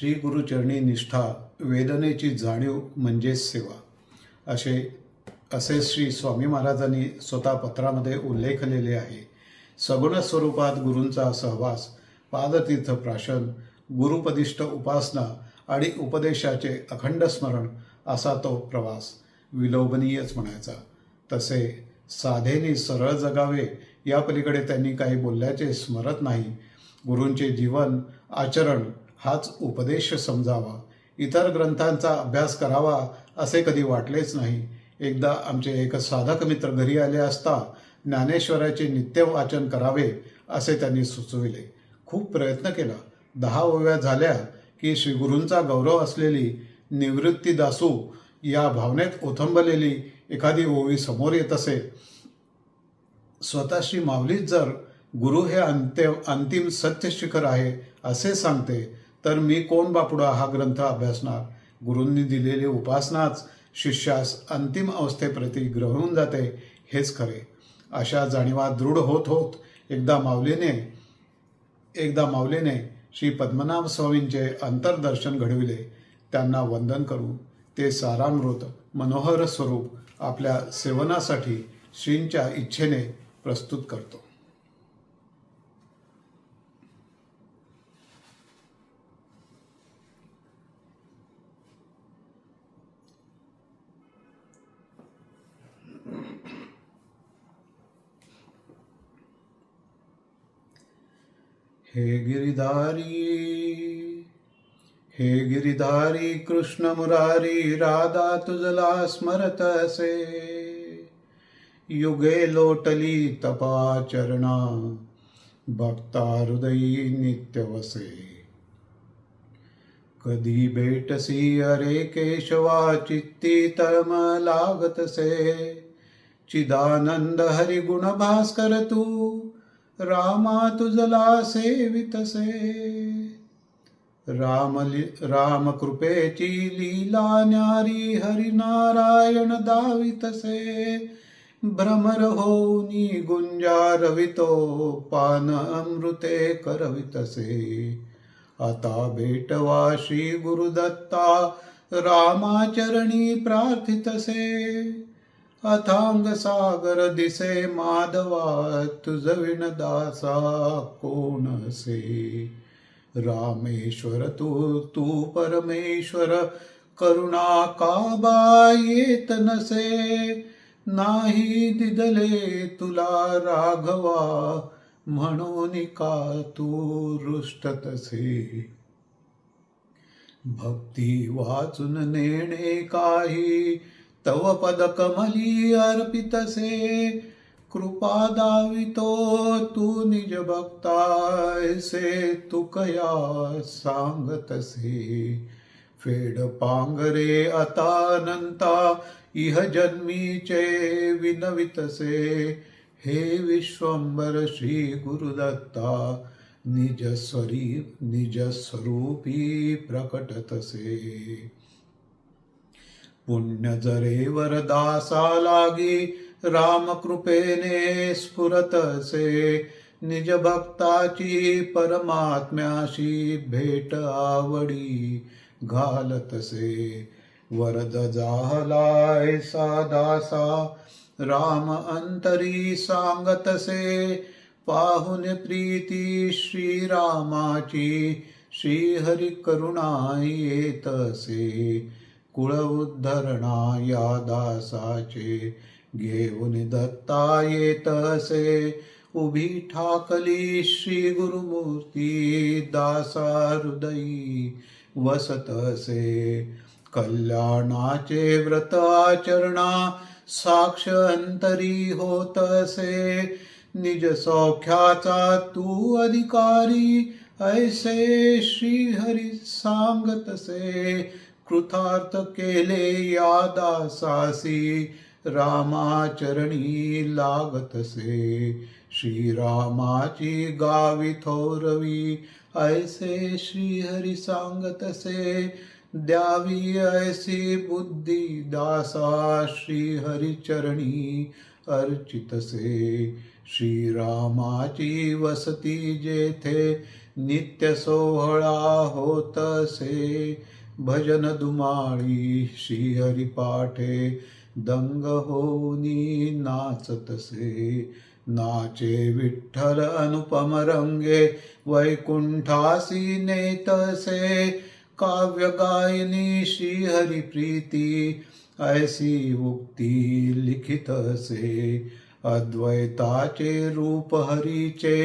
श्री गुरुचरणी निष्ठा वेदनेची जाणीव म्हणजेच सेवा. असे असे श्री स्वामी महाराजांनी स्वतः पत्रामध्ये उल्लेखलेले आहे. सगुण स्वरूपात गुरूंचा सहवास पादतीर्थ प्राशन गुरुपदिष्ट उपासना आणि उपदेशाचे अखंड स्मरण असा तो प्रवास विलोभनीयच म्हणायचा. तसे साधेने सरळ जगावे या पलीकडे त्यांनी काही बोलल्याचे स्मरत नाही. गुरूंचे जीवन आचरण हाच उपदेश समजावा. इतर ग्रंथांचा अभ्यास करावा असे कधी वाटलेच नाही. एकदा आमचे एक साधक मित्र घरी आले असता ज्ञानेश्वराचे नित्य वाचन करावे असे त्यांनी सुचविले. खूप प्रयत्न केला. दहा ओव्या झाल्या की श्रीगुरूंचा गौरव असलेली निवृत्ती दासू या भावनेत ओथंबलेली एखादी ओवी समोर येत असे. स्वतःशी माऊलीच जर गुरु हे अंत्य अंतिम सत्य शिखर आहे असे सांगते तर मी कोण बापुडा हा ग्रंथ अभ्यासणार? गुरूंनी दिलेली उपासनाच शिष्यास अंतिम अवस्थेप्रती ग्रहून जाते हेच खरे. अशा जाणीवा दृढ होत होत एकदा माऊलीने एकदा माऊलीने श्री पद्मनाभ स्वामींचे अंतर्दर्शन घडविले. त्यांना वंदन करू. ते सारामृत मनोहर स्वरूप आपल्या सेवनासाठी श्रींच्या इच्छेने प्रस्तुत करतो. हे गिरिधारी हे गिरिधारी कृष्ण मुरारी राधा तुझला स्मरत असे. युगे लोटली तपाचरणा भक्ता हृदयी नित्य वसे. कधी भेटसी अरे केशवा चित्ती तळम लागतसे चिदानंद हरिगुण भास्कर तू रामा तुझला सेवितसे राम राम कृपेची लीला न्यारी हरिनारायण दावितसे भ्रमर होऊनी गुंजारवितो पान अमृते करवितसे आता भेटवा श्री गुरुदत्ता रामाचरणी प्रार्थितसे अथांग सागर दिसे माधवा तुझविण दासा कोणसे रामेश्वर तू तू परमेश्वर करुणा काबा येत नसे? नाही दिदले तुला राघवा म्हणून का तू रुष्टतसे भक्ती वाचून नेणे काही तव पद कमली अर्पितसे कृपा दावितो तू निज भक्तायसे तू कया सांगतसे। फेड पांगरे अतानंता इह जन्मीचे विनवितसे। हे विश्वंबर श्री गुरुदत्ता निजस्वरी निजस्वरूपी प्रकटतसे। पुण्य जरे वरदासा लागी रामकृपेने स्फुरतसे. निज भक्ताची परमात्म्याशी भेट आवडी घालतसे. वरद जाहलाय सादासा राम अंतरी सांगतसे. पाहुन प्रीती श्रीरामाची श्रीहरी करुणा येतसे. कुळ उद्धरणा या दासाचे घेऊन दत्ता येतसे उभी ठाकली श्री गुरुमूर्ती दासा हृदयी वसतसे कल्याणाचे व्रत आचरणा साक्ष अंतरी होतसे निज सौख्याचा तू अधिकारी ऐसे श्रीहरी सांगतसे कृतार्थ केले या दासासी रामाचरणी लागतसे. श्रीरामाची गावी थोरवी ऐसे श्रीहरी सांगतसे. द्यावी ऐसी बुद्धी दासा श्रीहरिचरणी अर्चितसे. श्रीरामाची वसती जेथे नित्य सोहळा होतसे. भजन दुमाळी श्रीहरी पाठे दंग होनी नाचतसे नाचे विठ्ठल अनुपम रंगे वैकुंठासी नेतसे काव्य गायनी श्रीहरी प्रीती ऐसी उक्ती लिखितसे अद्वैताचे रूप हरीचे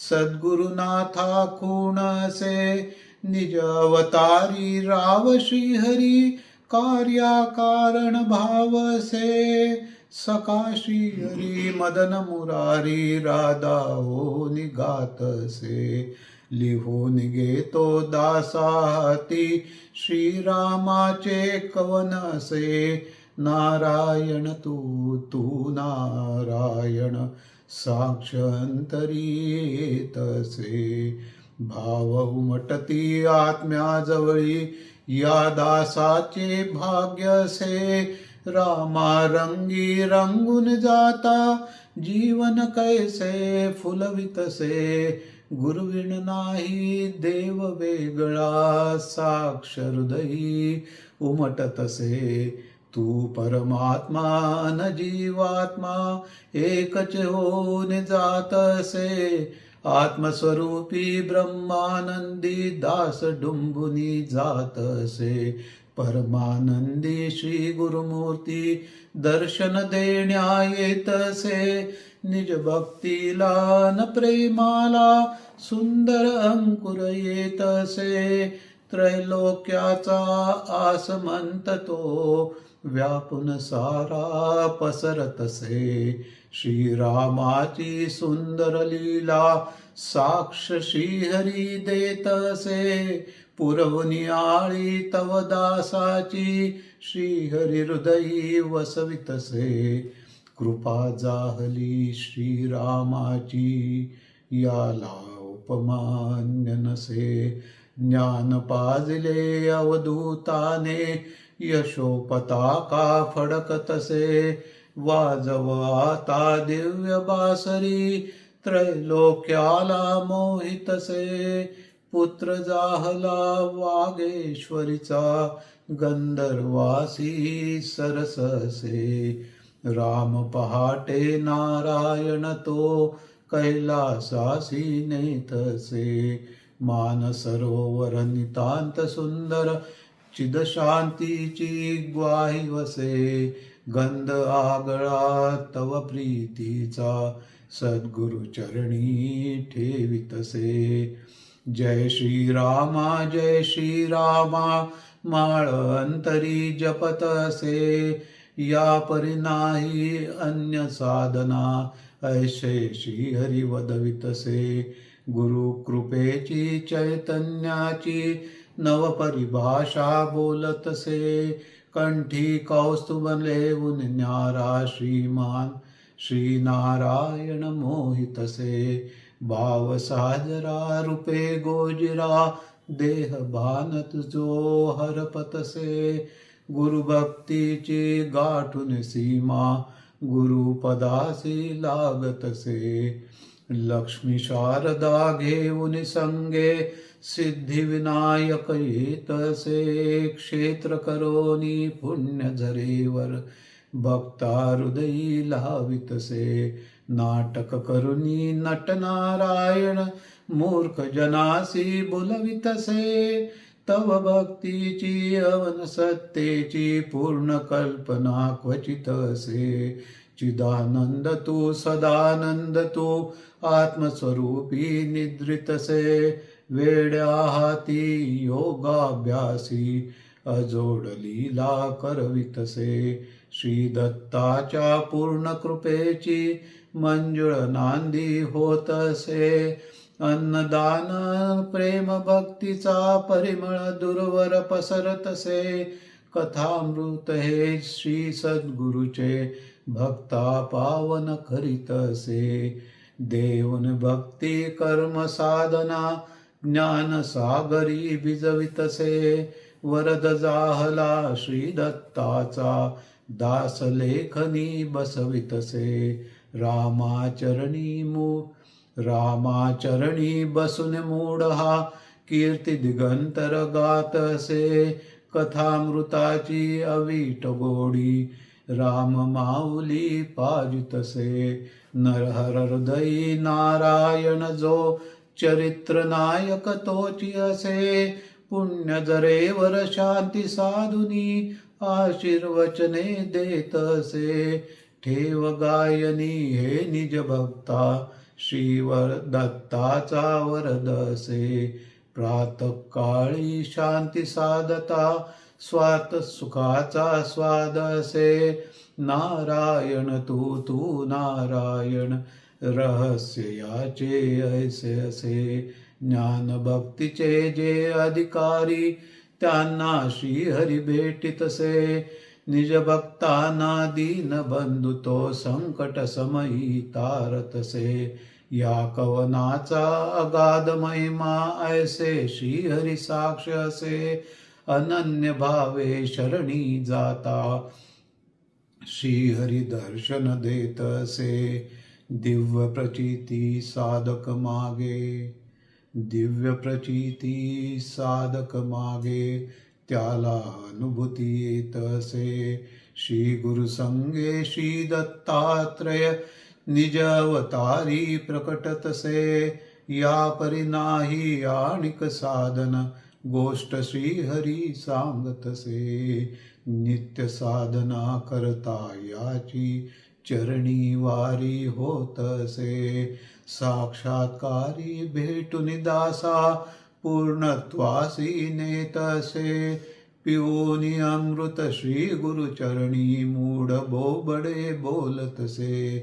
सद्गुरुनाथा खूणसे निजावतारी राव श्रीहरी कार्याकारण भावसे सका हरी मदन मुरारी राधा हो निघातसे लिहून घेतो दासाती श्रीरामाचे कवनसे नारायण तू तू नारायण साक्षांतरी तसे भाव उमटती आत्म्याजवळी या दासाचे भाग्यसे रामा रंगी रंगून जाता जीवन कैसे फुलवितसे गुरुविण नाही देव वेगळा साक्ष हृदयी उमटतसे तू परमात्मा न जीवात्मा एकच होऊन जातसे आत्मस्वरूपी ब्रह्मानंदी दास डुंबुनी जातसे परमानंदी श्री गुरुमूर्ती दर्शन देण्या येतसे निज भक्तीला न प्रेमाला सुंदर अंकुर येतसे त्रैलोक्याचा आसमंत तो व्यापून सारा पसरतसे श्रीरामाची सुंदर लीला साक्ष श्रीहरी देतसे पुरवणी आळी तव दासाची श्रीहरी हृदयी वसवितसे कृपा जाहली श्रीरामाची याला उपमान्य नसे. ज्ञान पाजले अवधूताने यशोपताका फडकतसे वाजव आता दिव्य बासरी त्रैलोक्याला मोहितसे पुत्र जाहला वागेश्वरीचा गंधर्वासी सरससे. राम पहाटे नारायण तो कैलासासी नेतसे. मान सरोवर नितांत सुंदर चिदशांतीची ग्वाही वसे. गंध आगळा तव प्रीतीचा सद्गुरु चरणी ठेवितसे जय श्रीरामा जय श्रीरामा माळ अंतरी जपत असे या परिनाही अन्य साधना ऐसे श्रीहरी वदवितसे गुरु कृपेची चैतन्याची नवपरिभाषा बोलतसे कंठी कौस्तुभ लेऊन न्यारा श्रीमान श्रीनारायण मोहितसे। भाव साजरा रूपे गोजिरा देह भानत जो हरपतसे गुरुभक्तीची गाठून सीमा गुरुपदासी लागतसे। लक्ष्मी शारदा घेऊन संगे सिद्धिविनायक येतसे क्षेत्र करोनी पुण्य झरेवर भक्ता हृदयी लावितसे नाटक करुनी नटनारायण मूर्ख जनासी बोलवितसे तव भक्तीची अवन सत्तेची पूर्ण कल्पना क्वचित असे चिदानंद तू सदानंद तू आत्मस्वरूपी निद्रितसे वेड्या हाती योगाभ्यासी अजोड लीला करवितसे श्री दत्ताच्या पूर्ण कृपेची मंजुळ नांदी होतसे अन्नदान प्रेम भक्तीचा परिमळ दूरवर पसरतसे कथामृत हे श्री सद्गुरुचे भक्ता पावन करीतसे देऊन भक्ती कर्म साधना ज्ञान सागरी भिजवितसे वरद जाहला श्री दत्ताचा दास लेखनी बसवितसे रामाचरणी मू रामाचरणी बसून मूढ हा कीर्ती दिगंतर गातसे कथामृताची अवीट गोडी राम माऊली पाजितसे नरहर हृदयी नारायण जो चरित्र नायक तोची असे. पुण्य जरेवर शांती साधुनी आशीर्वचने देत असे. ठेव गायनी हे निज भक्ता श्रीवर दत्ताचा वरदसे प्रातकाळी शांती साधता स्वात सुखाचा स्वाद असे नारायण तू तू नारायण रहस्य याचे ऐसे असे. ज्ञान भक्तीचे जे अधिकारी त्यांना श्रीहरी भेटितसे निज भक्ताना दीन बंधु तो संकट समयी तारतसे या कवनाचा अगाध महिमा ऐसे श्रीहरी साक्ष असे. अनन्य भावे शरणी जाता। श्रीहरी दर्शन देत असे दिव्य प्रचिती साधक मागे। दिव्य प्रचिती साधक मागे त्याला अनुभूती येत असे श्री गुरु संगे श्री दत्तात्रय निज अवतारी प्रकटतसे या परिनाही आणिक साधन गोष्ट श्रीहरी सांगतसे नित्य साधना करता याची चरणी वारी होतसे. साक्षात्कारी भेटून दासा पूर्णत्वासी नेतसे. पिओनी पिऊनी अमृत श्री गुरुचरणी मूढ बोबडे बोलतसे.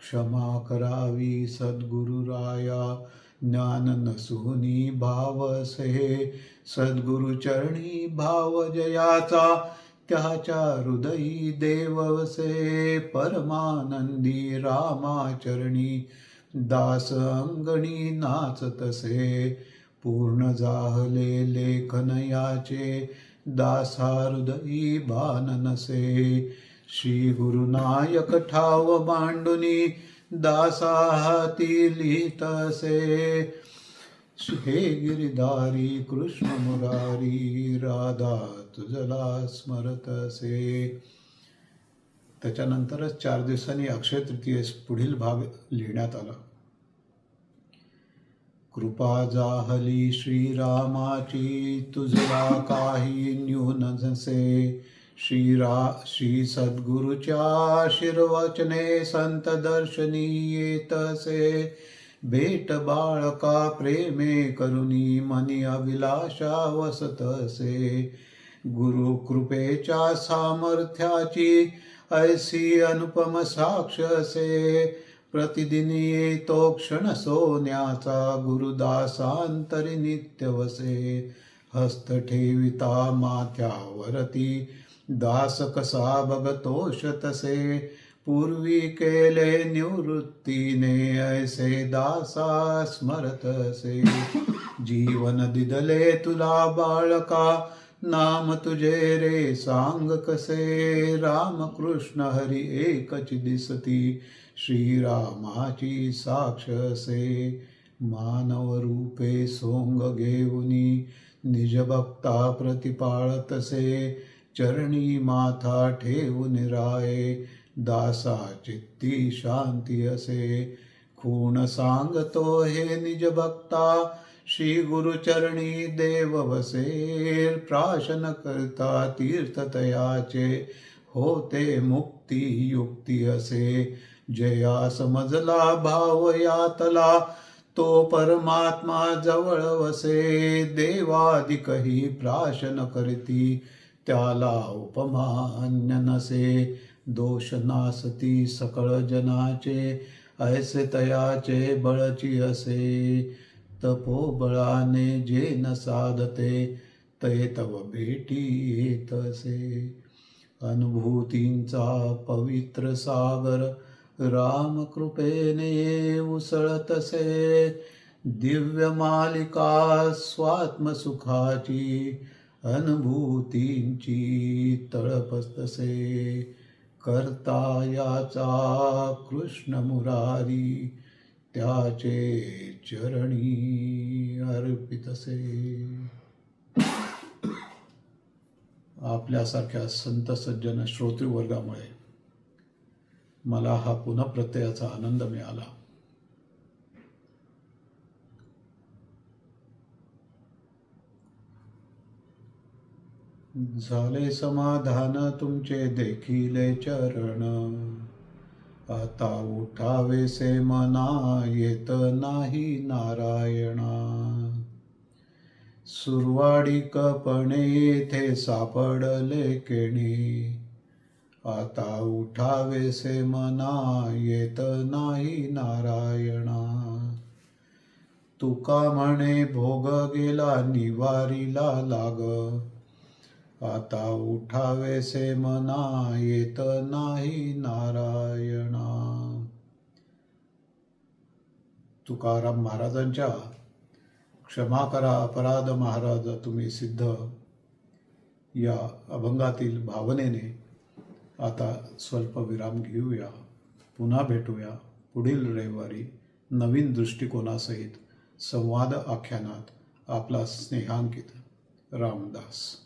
क्षमा करावी सद्गुरुराया ज्ञान नसुनी भावसे. सद्गुरुचरणी भाव जयाचा त्याच्या हृदयी देवसे परमानंदी रामाचरणी दास अंगणी नाचतसे पूर्ण जाहले लेखन याचे दासा हृदयी भान नसे. श्री गुरुनायक ठाव मांडुनी दासा हाती लिहितसे हे गिरिधारी कृष्ण मुरारी राधा तुझला स्मरत असे. त्याच्यानंतरच चार दिवसांनी अक्षय तृतीयेस पुढील भाग लिहिण्यात आला. कृपा जाहली श्रीरामाची तुझला काही न्यून नसे. श्रीरा श्री सद्गुरुच्या आशीर्वचने संत दर्शनी येतसे भेट बाळका प्रेमे करुणी मनी अभिलाषा वसतसे गुरु कृपेच्या सामर्थ्याची ऐसी अनुपम साक्ष असे. प्रतिदिन येतो क्षण सोन्याचा गुरुदासांतरी नित्य वसे. हस्त ठेविता माथ्यावरती दास कसा बघतोष तसे पूर्वी केले निवृत्तीने ऐसे दासा स्मरतसे जीवन दिदले तुला बाळका नाम तुझे रे सांग कसे? राम कृष्ण हरी एकच दिसती श्रीरामाची साक्ष असे मानव रूपे सोंग घेऊनी निज भक्ता प्रतिपाळतसे चरणी माथा ठेवून राये दासा चित्ती शांती असे. खूण सांगतो हे निज भक्ता श्री गुरुचरणी देव वसे प्राशन करता तीर्थतयाचे होते मुक्ती युक्ती असे. जया समजला भाव यातला तो परमात्मा जवळ वसे. देवादिकही प्राशन करती त्याला उपमान्य नसे. दोष नासती सकळ जनाचे ऐसे तयाचे बळची असे. तपोबळाने जे न साधते ते तव भेटी येत असे. अनुभूतींचा पवित्र सागर रामकृपेने उसळतसे दिव्य मालिका स्वात्मसुखाची अनुभूतींची तळपतसे करता याचा कृष्ण मुरारी त्याचे चरणी अर्पितसे आपल्यासारख्या संत सज्जन श्रोतृवर्गामुळे मला हा पुनःप्रत्ययाचा आनंद मिळाला. झाले समाधान तुमचे देखिले चरण. आता उठावेसे मना येत नाही नारायणा. सुरवाडीकपणे येथे सापडले केणी. आता उठावेसे मना येत नाही नारायणा. तुका म्हणे भोग गेला निवारीला लाग. आता उठावेसे मना येत नाही नारायणा. तुकाराम महाराजांच्या क्षमा करा अपराध महाराज तुम्ही सिद्ध. या अभंगातील भावनेने आता स्वल्प विराम घेऊया. पुन्हा भेटूया पुढील रविवारी नवीन दृष्टिकोनासहित संवाद आख्यानात आपला स्नेहांकित रामदास.